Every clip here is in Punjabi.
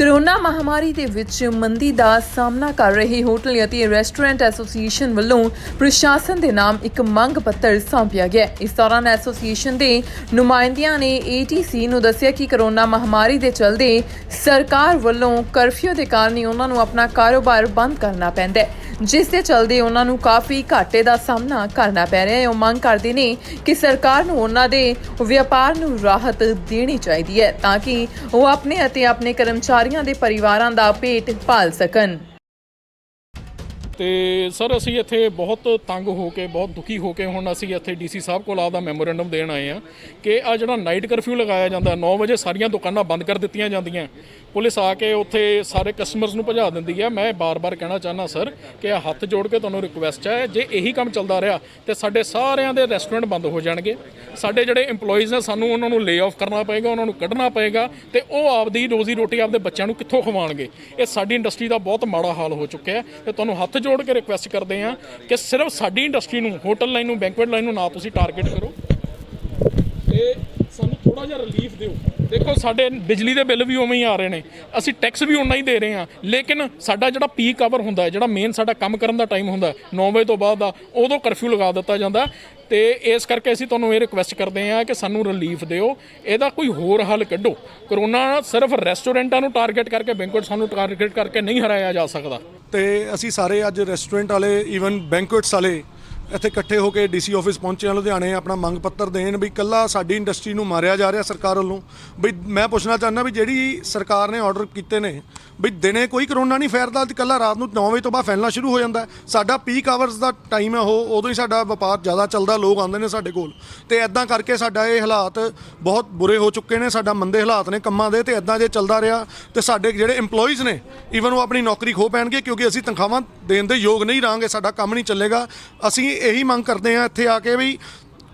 ਕਰੋਨਾ ਮਹਾਮਾਰੀ ਦੇ ਵਿੱਚ ਮੰਦੀ ਦਾ ਸਾਹਮਣਾ ਕਰ ਰਹੇ ਹੋਟਲ ਅਤੇ ਰੈਸਟੋਰੈਂਟ ਐਸੋਸੀਏਸ਼ਨ ਵੱਲੋਂ ਪ੍ਰਸ਼ਾਸਨ ਦੇ ਨਾਮ ਇੱਕ ਮੰਗ ਪੱਤਰ ਸੌਂਪਿਆ ਗਿਆ ਇਸ ਦੌਰਾਨ ਐਸੋਸੀਏਸ਼ਨ ਦੇ ਨੁਮਾਇੰਦਿਆਂ ਨੇ ਏਟੀਸੀ ਨੂੰ ਦੱਸਿਆ ਕਿ ਕਰੋਨਾ ਮਹਾਮਾਰੀ ਦੇ ਚਲਦੇ ਸਰਕਾਰ ਵੱਲੋਂ ਕਰਫਿਊ ਦੇ ਕਾਰਨ ਹੀ ਉਹਨਾਂ ਨੂੰ ਆਪਣਾ ਕਾਰੋਬਾਰ ਬੰਦ ਕਰਨਾ ਪੈਂਦਾ ਹੈ। ਜਿਸ ਦੇ ਚਲਦੇ ਉਹਨਾਂ ਨੂੰ ਕਾਫੀ ਘਾਟੇ ਦਾ ਸਾਹਮਣਾ ਕਰਨਾ ਪੈ ਰਿਹਾ ਹੈ। ਉਹ ਮੰਗ ਕਰਦੇ ਨੇ ਕਿ ਸਰਕਾਰ ਨੂੰ ਉਹਨਾਂ ਦੇ ਵਪਾਰ ਨੂੰ ਰਾਹਤ ਦੇਣੀ ਚਾਹੀਦੀ ਹੈ ਤਾਂ ਕਿ ਉਹ ਆਪਣੇ ਅਤੇ ਆਪਣੇ ਕਰਮਚਾਰੀਆਂ ਦੇ ਪਰਿਵਾਰਾਂ ਦਾ ਪੇਟ ਪਾਲ ਸਕਣ। ਤੇ ਸਰ ਅਸੀਂ ਇੱਥੇ ਬਹੁਤ ਤੰਗ ਹੋ ਕੇ, ਬਹੁਤ ਦੁਖੀ ਹੋ ਕੇ ਹੁਣ ਅਸੀਂ ਇੱਥੇ ਡੀਸੀ ਸਾਹਿਬ ਕੋਲ ਆਪਦਾ ਮੈਮੋਰੈਂਡਮ ਦੇਣ ਆਏ ਆ ਕਿ ਆ ਜਿਹੜਾ ਨਾਈਟ ਕਰਫਿਊ ਲਗਾਇਆ ਜਾਂਦਾ 9 ਵਜੇ ਸਾਰੀਆਂ ਦੁਕਾਨਾਂ ਬੰਦ ਕਰ ਦਿੱਤੀਆਂ ਜਾਂਦੀਆਂ। ਪੁਲਿਸ ਆ ਕੇ ਉੱਥੇ ਸਾਰੇ ਕਸਟਮਰਸ ਨੂੰ ਭਜਾ ਦਿੰਦੀ ਹੈ ਮੈਂ ਬਾਰ-ਬਾਰ ਕਹਿਣਾ ਚਾਹਨਾ ਸਰ ਕਿ ਇਹ ਹੱਥ ਜੋੜ ਕੇ ਤੁਹਾਨੂੰ ਰਿਕੁਐਸਟ ਹੈ, ਜੇ ਇਹੀ ਕੰਮ ਚੱਲਦਾ ਰਿਹਾ ਤੇ ਸਾਡੇ ਸਾਰਿਆਂ ਦੇ ਰੈਸਟੋਰੈਂਟ ਬੰਦ ਹੋ ਜਾਣਗੇ। ਸਾਡੇ ਜਿਹੜੇ EMPLOYEES ਨੇ ਸਾਨੂੰ ਉਹਨਾਂ ਨੂੰ ਲੇ ਆਫ ਕਰਨਾ ਪਏਗਾ, ਉਹਨਾਂ ਨੂੰ ਕੱਢਣਾ ਪਏਗਾ ਤੇ ਉਹ ਆਪਦੀ ਰੋਜ਼ੀ ਰੋਟੀ ਆਪਦੇ ਬੱਚਿਆਂ ਨੂੰ ਕਿੱਥੋਂ ਖਵਾਉਣਗੇ? ਇਹ ਸਾਡੀ ਇੰਡਸਟਰੀ ਦਾ ਬਹੁਤ ਮਾੜਾ ਹਾਲ ਹੋ ਚੁੱਕਿਆ ਹੈ ਤੇ ਤੁਹਾਨੂੰ ਹੱਥ ਜੋੜ ਕੇ ਰਿਕੁਐਸਟ ਕਰਦੇ ਹਾਂ ਕਿ ਸਿਰਫ ਸਾਡੀ ਇੰਡਸਟਰੀ ਨੂੰ ਹੋਟਲ ਲਾਈਨ ਨੂੰ ਬੈਂਕੁਏਟ ਲਾਈਨ ਨੂੰ ਨਾ ਤੁਸੀਂ ਟਾਰਗੇਟ ਕਰੋ। ਤੇ ਸਾਨੂੰ ਥੋੜਾ ਜਿਹਾ ਰਿਲੀਫ ਦਿਓ। ਦੇਖੋ, ਸਾਡੇ ਬਿਜਲੀ ਦੇ ਬਿੱਲ ਵੀ ਉਵੇਂ ਹੀ ਆ ਰਹੇ ਨੇ। ਅਸੀਂ ਟੈਕਸ ਵੀ ਉਨਾ ਹੀ ਦੇ ਰਹੇ ਹਾਂ। ਲੇਕਿਨ ਸਾਡਾ ਜਿਹੜਾ ਪੀਕ ਆਵਰ ਹੁੰਦਾ ਹੈ, ਜਿਹੜਾ ਮੇਨ ਸਾਡਾ ਕੰਮ ਕਰਨ ਦਾ ਟਾਈਮ ਹੁੰਦਾ 9 ਵਜੇ ਤੋਂ ਬਾਅਦ ਦਾ, ਉਦੋਂ ਕਰਫਿਊ ਲਗਾ ਦਿੱਤਾ ਜਾਂਦਾ ਤੇ ਇਸ ਕਰਕੇ ਅਸੀਂ ਤੁਹਾਨੂੰ ਇਹ ਰਿਕੁਐਸਟ ਕਰਦੇ ਹਾਂ ਕਿ ਸਾਨੂੰ ਰਿਲੀਫ ਦਿਓ। ਇਹਦਾ ਕੋਈ ਹੋਰ ਹੱਲ ਕੱਢੋ। ਕਰੋਨਾ ਸਿਰਫ ਰੈਸਟੋਰੈਂਟਾਂ ਨੂੰ ਟਾਰਗੇਟ ਕਰਕੇ ਬੈਂਕੁਏਟ ਨੂੰ ਟਾਰਗੇਟ ਕਰਕੇ ਨਹੀਂ ਹਰਾਇਆ ਜਾ ਸਕਦਾ। ਤੇ ਅਸੀਂ ਸਾਰੇ ਅੱਜ ਰੈਸਟੋਰੈਂਟ ਵਾਲੇ ਈਵਨ ਬੈਂਕੁਏਟਸ ਵਾਲੇ ਇੱਥੇ ਇਕੱਠੇ ਹੋ ਕੇ ਡੀਸੀ ਆਫਿਸ ਪਹੁੰਚੇ ਹਾਂ ਲੁਧਿਆਣੇ, ਆਪਣਾ ਮੰਗ ਪੱਤਰ ਦੇਣ ਵੀ ਕੱਲਾ ਸਾਡੀ ਇੰਡਸਟਰੀ ਨੂੰ ਮਾਰਿਆ ਜਾ ਰਿਹਾ ਸਰਕਾਰ ਵੱਲੋਂ। ਵੀ ਮੈਂ ਪੁੱਛਣਾ ਚਾਹੁੰਦਾ ਵੀ ਜਿਹੜੀ ਸਰਕਾਰ ਨੇ ਆਰਡਰ ਕੀਤੇ ਨੇ ਵੀ ਦਿਨੇ ਕੋਈ ਕਰੋਨਾ ਨਹੀਂ ਫੈਲਦਾ ਤੇ ਕੱਲਾ ਰਾਤ ਨੂੰ 9 ਵਜੇ ਤੋਂ ਬਾਅਦ ਫੈਲਣਾ ਸ਼ੁਰੂ ਹੋ ਜਾਂਦਾ ਸਾਡਾ ਪੀਕ ਆਵਰਸ ਦਾ ਟਾਈਮ ਹੈ ਉਹ, ਉਦੋਂ ਹੀ ਸਾਡਾ ਵਪਾਰ ਜ਼ਿਆਦਾ ਚੱਲਦਾ, ਲੋਕ ਆਉਂਦੇ ਨੇ ਸਾਡੇ ਕੋਲ। ਤੇ ਐਦਾਂ ਕਰਕੇ ਸਾਡਾ ਇਹ ਹਾਲਾਤ ਬਹੁਤ ਬੁਰੇ ਹੋ ਚੁੱਕੇ ਨੇ, ਸਾਡਾ ਮੰਦੇ ਹਾਲਾਤ ਨੇ ਕੰਮਾਂ ਦੇ, ਤੇ ਐਦਾਂ ਜੇ ਚੱਲਦਾ ਰਿਹਾ, ਤੇ ਸਾਡੇ ਜਿਹੜੇ EMPLOYEES ਨੇ ਈਵਨ ਉਹ ਆਪਣੀ ਨੌਕਰੀ ਖੋ ਪੈਣਗੇ, ਕਿਉਂਕਿ ਅਸੀਂ ਤਨਖਾਹਾਂ ਦੇਣ ਦੇ ਯੋਗ ਨਹੀਂ ਰਹਾਂਗੇ ਸਾਡਾ ਕੰਮ ਨਹੀਂ ਚੱਲੇਗਾ। ਅਸੀਂ ਇਹੀ ਮੰਗ ਕਰਦੇ ਹਾਂ ਇੱਥੇ ਆ ਕੇ ਵੀ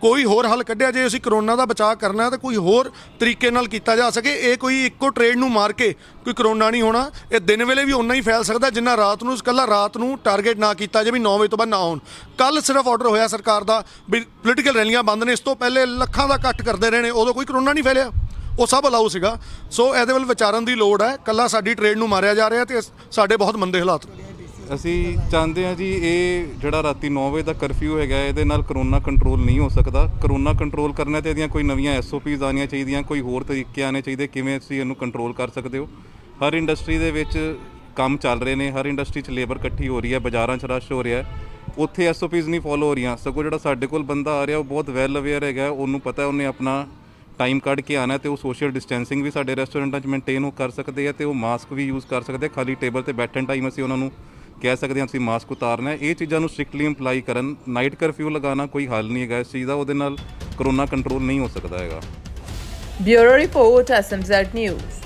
ਕੋਈ ਹੋਰ ਹੱਲ ਕੱਢਿਆ ਜੇ, ਅਸੀਂ ਕਰੋਨਾ ਦਾ ਬਚਾਅ ਕਰਨਾ ਹੈ ਤਾਂ ਕੋਈ ਹੋਰ ਤਰੀਕੇ ਨਾਲ ਕੀਤਾ ਜਾ ਸਕੇ। ਇਹ ਕੋਈ ਇੱਕੋ ਟ੍ਰੇਡ ਨੂੰ ਮਾਰ ਕੇ ਕੋਈ ਕਰੋਨਾ ਨਹੀਂ ਹੋਣਾ। ਇਹ ਦਿਨ ਵੇਲੇ ਵੀ ਉਨਾ ਹੀ ਫੈਲ ਸਕਦਾ, ਜਿੰਨਾ ਰਾਤ ਨੂੰ ਇਕੱਲਾ ਰਾਤ ਨੂੰ ਟਾਰਗੇਟ ਨਾ ਕੀਤਾ ਜੇ ਵੀ 9 ਵਜੇ ਤੋਂ ਬਾਅਦ ਨਾ ਹੋਣ। ਕੱਲ ਸਿਰਫ ਆਰਡਰ ਹੋਇਆ ਸਰਕਾਰ ਦਾ ਵੀ ਪੋਲੀਟੀਕਲ ਰੈਲੀਆਂ ਬੰਦ ਨੇ, ਇਸ ਤੋਂ ਪਹਿਲੇ ਲੱਖਾਂ ਦਾ ਇਕੱਠ ਕਰਦੇ ਰਹੇ ਨੇ, ਉਦੋਂ ਕੋਈ ਕਰੋਨਾ ਨਹੀਂ ਫੈਲਿਆ। ਉਹ ਸਭ ਅਲਾਉ ਸੀਗਾ। ਸੋ ਇਹਦੇ ਵੱਲ ਵਿਚਾਰਨ ਦੀ ਲੋੜ ਹੈ। ਕੱਲਾ ਸਾਡੀ ਟ੍ਰੇਡ ਨੂੰ ਮਾਰਿਆ ਜਾ ਰਿਹਾ ਤੇ ਸਾਡੇ ਬਹੁਤ ਮੰਦੇ ਹਾਲਾਤ ਨੇ। ਅਸੀਂ ਚਾਹੁੰਦੇ ਹਾਂ ਜੀ ਇਹ ਜਿਹੜਾ ਰਾਤੀ 9 ਵਜੇ ਦਾ ਕਰਫਿਊ ਹੈਗਾ, ਇਹਦੇ ਨਾਲ ਕਰੋਨਾ ਕੰਟਰੋਲ ਨਹੀਂ ਹੋ ਸਕਦਾ। ਕਰੋਨਾ ਕੰਟਰੋਲ ਕਰਨਾ ਤੇ ਇਹਦੀਆਂ ਕੋਈ ਨਵੀਆਂ ਐਸਓਪੀਜ਼ ਆਉਣੀਆਂ ਚਾਹੀਦੀਆਂ, ਕੋਈ ਹੋਰ ਤਰੀਕੇ ਆਉਣੇ ਚਾਹੀਦੇ, ਕਿਵੇਂ ਤੁਸੀਂ ਇਹਨੂੰ ਕੰਟਰੋਲ ਕਰ ਸਕਦੇ ਹੋ? ਹਰ ਇੰਡਸਟਰੀ ਦੇ ਵਿੱਚ ਕੰਮ ਚੱਲ ਰਹੇ ਨੇ, ਹਰ ਇੰਡਸਟਰੀ 'ਚ ਲੇਬਰ ਇਕੱਠੀ ਹੋ ਰਹੀ ਹੈ, ਬਾਜ਼ਾਰਾਂ 'ਚ ਰਸ਼ ਹੋ ਰਿਹਾ ਹੈ। ਉੱਥੇ ਐਸਓਪੀਜ਼ ਨਹੀਂ ਫੋਲੋ ਹੋ ਰਹੀਆਂ। ਸਗੋਂ ਜਿਹੜਾ ਸਾਡੇ ਕੋਲ ਬੰਦਾ ਆ ਰਿਹਾ, ਉਹ ਬਹੁਤ ਵੈਲ ਅਵੇਅਰ ਹੈਗਾ, ਉਹਨੂੰ ਪਤਾ ਉਹਨੇ ਆਪਣਾ ਟਾਈਮ ਕੱਢ ਕੇ ਆਣਾ ਤੇ ਉਹ ਸੋਸ਼ਲ ਡਿਸਟੈਂਸਿੰਗ ਵੀ ਸਾਡੇ ਰੈਸਟੋਰੈਂਟਾਂ 'ਚ ਮੇਨਟੇਨ ਉਹ ਕਰ ਸਕਦੇ ਆ ਤੇ ਉਹ ਮਾਸਕ ਵੀ ਯੂਜ਼ ਕਰ ਸਕਦੇ ਖਾਲੀ ਟੇਬਲ ਤੇ ਬੈਠਣ ਟਾਈਮ ਅਸੀਂ ਉਹਨਾਂ ਨੂੰ ਕਹਿ ਸਕਦੇ ਹਾਂ ਤੁਸੀਂ ਮਾਸਕ ਉਤਾਰਨਾ ਇਹ ਚੀਜ਼ਾਂ ਨੂੰ ਸਟ੍ਰਿਕਟਲੀ ਇੰਪਲਾਈ ਕਰਨ ਨਾਈਟ ਕਰਫਿਊ ਲਗਾਉਣਾ ਕੋਈ ਹੱਲ ਨਹੀਂ ਹੈਗਾ। ਇਸ ਚੀਜ਼ ਦਾ ਉਹਦੇ ਨਾਲ ਕਰੋਨਾ ਕੰਟਰੋਲ ਨਹੀਂ ਹੋ ਸਕਦਾ ਹੈਗਾ। Bureau report S M Z news.